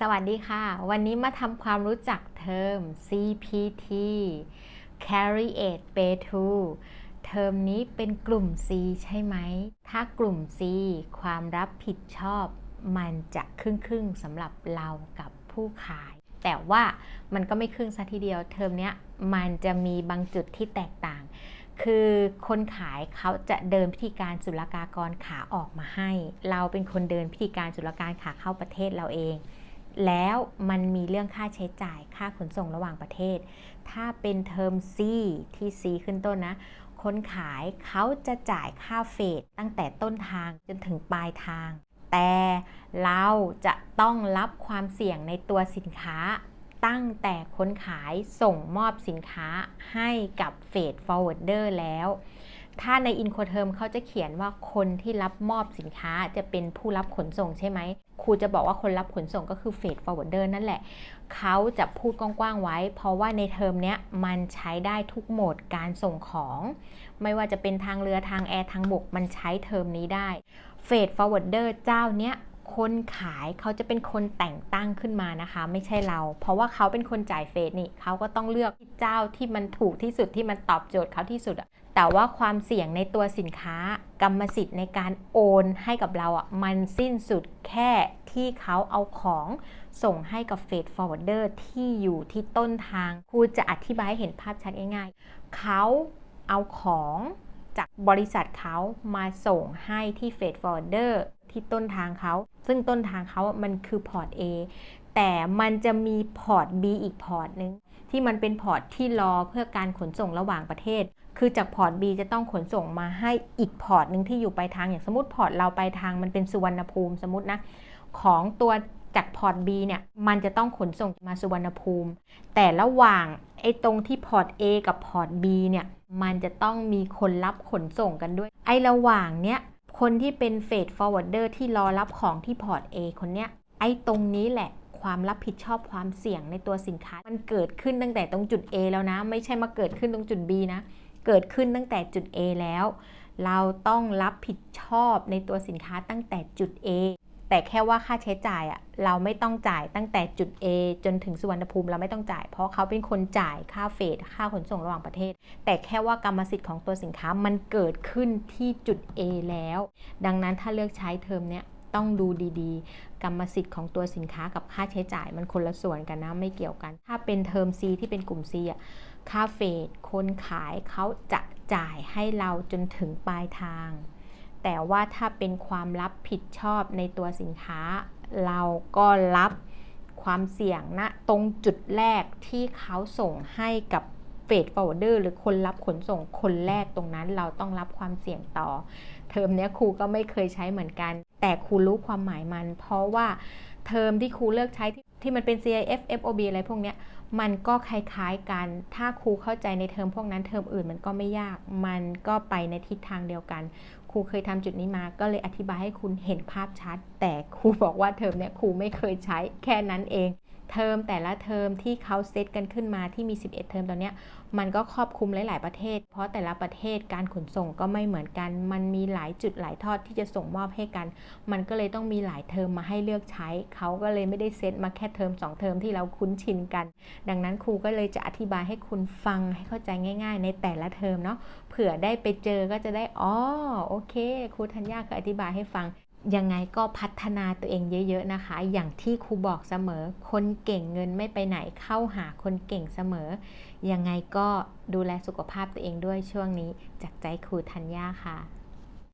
สวัสดีค่ะ วันนี้มาทำความรู้จักเทอม CPT Carry Aid Pay to เทอมนี้เป็นกลุ่ม C ใช่ไหม ถ้ากลุ่ม C ความรับผิดชอบมันจะครึ่งครึ่งๆสำหรับเรากับผู้ขาย แต่ว่ามันก็ไม่ครึ่งซะทีเดียว เทอมนี้มันจะมีบางจุดที่แตกต่าง คือคนขายเขาจะเดินพิธีการศุลกากรขาออกมาให้ เราเป็นคนเดินพิธีการศุลกากรขาเข้าประเทศเราเอง แล้วมันมีเรื่องค่าใช้จ่ายค่าขนส่งระหว่างประเทศ ถ้าเป็นเทอม C ที่ C ขึ้นต้นนะ คนขายเขาจะจ่ายค่าเฟดตั้งแต่ต้นทางจนถึงปลายทาง แต่เราจะต้องรับความเสี่ยงในตัวสินค้า ตั้งแต่คนขายส่งมอบสินค้าให้กับเฟด forwarder แล้วถ้าใน i n c o t e r m เขาจะเขียนว่าคนที่รับมอบสินค้าจะเป็นผู้รับขนส่งใช่ไหม ครูจะบอกว่าคนรับขนส่งก็คือเฟด forwarder นั่นแหละ เขาจะพูดกว้างๆไว้ เพราะว่าในเทอมเนี้ยมันใช้ได้ทุกโหมดการส่งของ ไม่ว่าจะเป็นทางเรือทางแอร์ทางบกมันใช้เทอมนี้ได้เฟด forwarder เจ้าเนี้ยคนขายเขาจะเป็นคนแต่งตั้งขึ้นมานะคะ ไม่ใช่เรา เพราะว่าเขาเป็นคนจ่ายเฟดนี่เขาก็ต้องเลือกเจ้าที่มันถูกที่สุดที่มันตอบโจทย์เขาที่สุดอะ แต่ว่าความเสี่ยงในตัวสินค้ากรรมสิทธิ์ในการโอนให้กับเราอะมันสิ้นสุดแค่ที่เขาเอาของส่งให้กับเฟด forwarder ที่อยู่ที่ต้นทางครูจะอธิบายให้เห็นภาพชัดง่ายๆ เขาเอาของจากบริษัทเขามาส่งให้ที่เฟด forwarder ที่ต้นทางเขา ซึ่งต้นทางเขามันคือพอร์ต A แต่มันจะมีพอร์ต B อีกพอร์ตนึง ที่มันเป็นพอร์ตที่รอเพื่อการขนส่งระหว่างประเทศ คือจากพอร์ต B จะต้องขนส่งมาให้อีกพอร์ตหนึ่งที่อยู่ปลายทางอย่างสมมติพอร์ตเราปลายทางมันเป็นสุวรรณภูมิสมมตินะของตัวจากพอร์ต B เนี่ยมันจะต้องขนส่งมาสุวรรณภูมิ แต่ระหว่างไอ้ตรงที่พอร์ต A กับพอร์ต B เนี่ยมันจะต้องมีคนรับขนส่งกันด้วย ไอ้ระหว่างเนี้ยคนที่เป็นเฟด forwarder ที่รอรับของที่พอร์ต A คนเนี้ยไอ้ตรงนี้แหละ ความรับผิดชอบความเสี่ยงในตัวสินค้า มันเกิดขึ้นตั้งแต่ตรงจุด A แล้วนะ ไม่ใช่มาเกิดขึ้นตรงจุด B นะ เกิดขึ้นตั้งแต่จุด A แล้ว เราต้องรับผิดชอบในตัวสินค้าตั้งแต่จุด A แต่แค่ว่าค่าใช้จ่ายอะเราไม่ต้องจ่ายตั้งแต่จุด A จนถึงสุวรรณภูมิเราไม่ต้องจ่าย เพราะเขาเป็นคนจ่ายค่าเฟดค่าขนส่งระหว่างประเทศ แต่แค่ว่ากรรมสิทธิ์ของตัวสินค้ามันเกิดขึ้นที่จุด A แล้ว ดังนั้นถ้าเลือกใช้เทอมเนี้ย ต้องดูดีๆ กรรมสิทธิ์ของตัวสินค้ากับค่าใช้จ่ายมันคนละส่วนกันนะไม่เกี่ยวกัน ถ้าเป็นเทอม C ที่เป็นกลุ่ม C อะค่าเฟดคนขายเขาจะจ่ายให้เราจนถึงปลายทาง แต่ว่าถ้าเป็นความรับผิดชอบในตัวสินค้า เราก็รับความเสี่ยงนะตรงจุดแรกที่เขาส่งให้กับเฟด forwarder หรือคนรับขนส่งคนแรกตรงนั้นเราต้องรับความเสี่ยงต่อ เทอมเนี้ยครูก็ไม่เคยใช้เหมือนกัน แต่ครูรู้ความหมายมัน เพราะว่าเทอมที่ครูเลือกใช้ที่ที่มันเป็น CIF FOB อะไรพวกเนี้ย มันก็คล้ายๆกัน ถ้าครูเข้าใจในเทอมพวกนั้นเทอมอื่นมันก็ไม่ยาก มันก็ไปในทิศทางเดียวกัน ครูเคยทำจุดนี้มา ก็เลยอธิบายให้คุณเห็นภาพชัด แต่ครูบอกว่าเทอมเนี้ยครูไม่เคยใช้แค่นั้นเอง เทอมแต่ละเทอมที่เขาเซตกันขึ้นมาที่มี 11 เทอมตอนนี้มันก็ครอบคลุมหลาย ๆ ประเทศ เพราะแต่ละประเทศการขนส่งก็ไม่เหมือนกัน มันมีหลายจุดหลายทอดที่จะส่งมอบให้กัน มันก็เลยต้องมีหลายเทอมมาให้เลือกใช้ เขาก็เลยไม่ได้เซตมาแค่เทอม2 เทอมที่เราคุ้นชินกัน ดังนั้นครูก็เลยจะอธิบายให้คุณฟังให้เข้าใจง่าย ๆ ในแต่ละเทอมเนาะเผื่อได้ไปเจอก็จะได้อ๋อโอเคครูธัญญาเคยอธิบายให้ฟัง ยังไงก็พัฒนาตัวเองเยอะ ๆ นะคะ อย่างที่ครูบอกเสมอ คนเก่งเงินไม่ไปไหนเข้าหาคนเก่งเสมอ ยังไงก็ดูแลสุขภาพตัวเองด้วยช่วงนี้จากใจครูธัญญาค่ะ